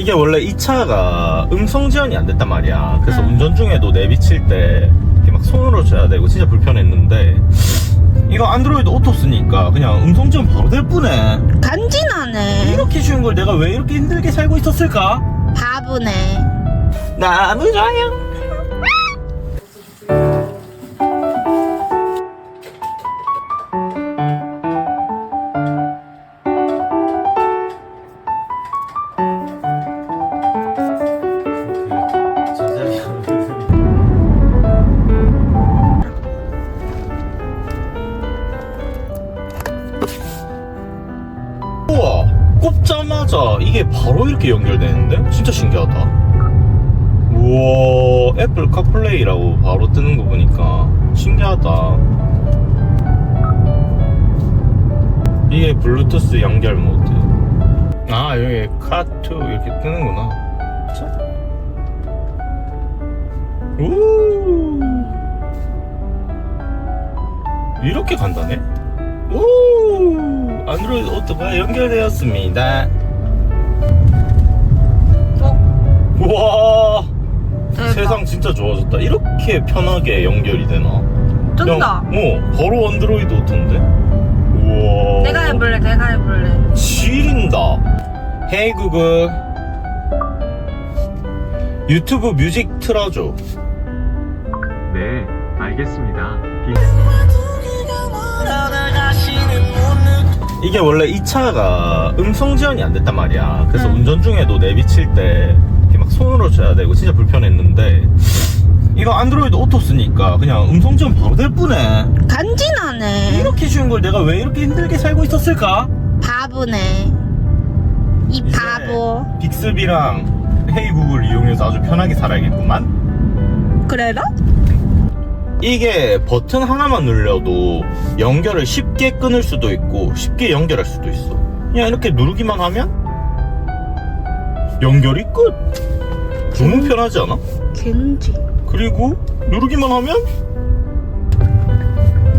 이게 원래 이 차가 음성 지원이 안 됐단 말이야. 그래서 응. 운전 중에도 내비 칠 때 이렇게 막 손으로 줘야 되고 진짜 불편했는데 이거 안드로이드 오토 쓰니까 그냥 음성 지원 바로 될 뿐에 간지나네. 이렇게 쉬운 걸 내가 왜 이렇게 힘들게 살고 있었을까? 바보네. 너무 좋아요. 꼽자마자 이게 바로 이렇게 연결되는데? 진짜 신기하다. 우와 애플 카플레이라고 바로 뜨는 거 보니까 신기하다. 이게 블루투스 연결 모드. 아 여기 카투 이렇게 뜨는구나. 자. 우 이렇게 간다네? 오 안드로이드 오토가 연결되었습니다 어? 우와 대박. 세상 진짜 좋아졌다. 이렇게 편하게 연결이 되나? 뜬다. 그냥, 어, 바로 안드로이드 오토인데? 우와. 내가 해볼래, 내가 해볼래. 지린다. 헤이 구글. 유튜브 뮤직 틀어줘. 네, 알겠습니다. 비... 이게 원래 이 차가 음성 지원이 안 됐단 말이야. 그래서 응. 운전 중에도 내비 칠 때 이렇게 막 손으로 줘야 되고 진짜 불편했는데 이거 안드로이드 오토 쓰니까 그냥 음성 지원 바로 될 뿐에 간지나네. 이렇게 쉬운 걸 내가 왜 이렇게 힘들게 살고 있었을까? 바보네. 이 이제 바보. 빅스비랑 헤이 구글 이용해서 아주 편하게 살아야겠구만. 그래라? 이게 버튼 하나만 눌려도 연결을 쉽게 끊을 수도 있고 쉽게 연결할 수도 있어. 그냥 이렇게 누르기만 하면 연결이 끝. 너무 편하지 않아? 겐지. 그리고 누르기만 하면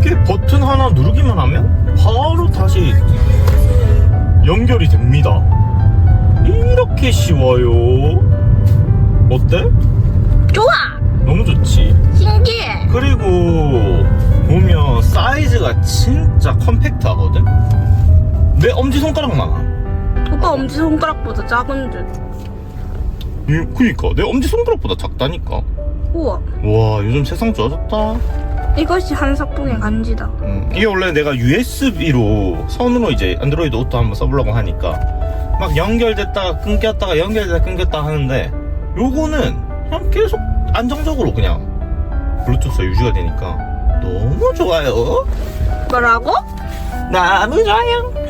이렇게 버튼 하나 누르기만 하면 바로 다시 연결이 됩니다. 이렇게 쉬워요. 어때? 좋아! 너무 좋지. 신기해. 진짜 컴팩트하거든? 내 엄지손가락만 오빠 엄지손가락보다 작은 듯. 음, 그니까 내 엄지손가락보다 작다니까 우와. 와 요즘 세상 좋아졌다 이것이 한석봉의 간지다. 음, 이게 원래 내가 USB로 선으로 이제 안드로이드 오토 한번 써보려고 하니까 막 연결됐다가 끊겼다가 연결됐다가 끊겼다 하는데 요거는 그냥 계속 안정적으로 그냥 블루투스가 유지가 되니까 너무 좋아요 뭐라고? 너무 좋아요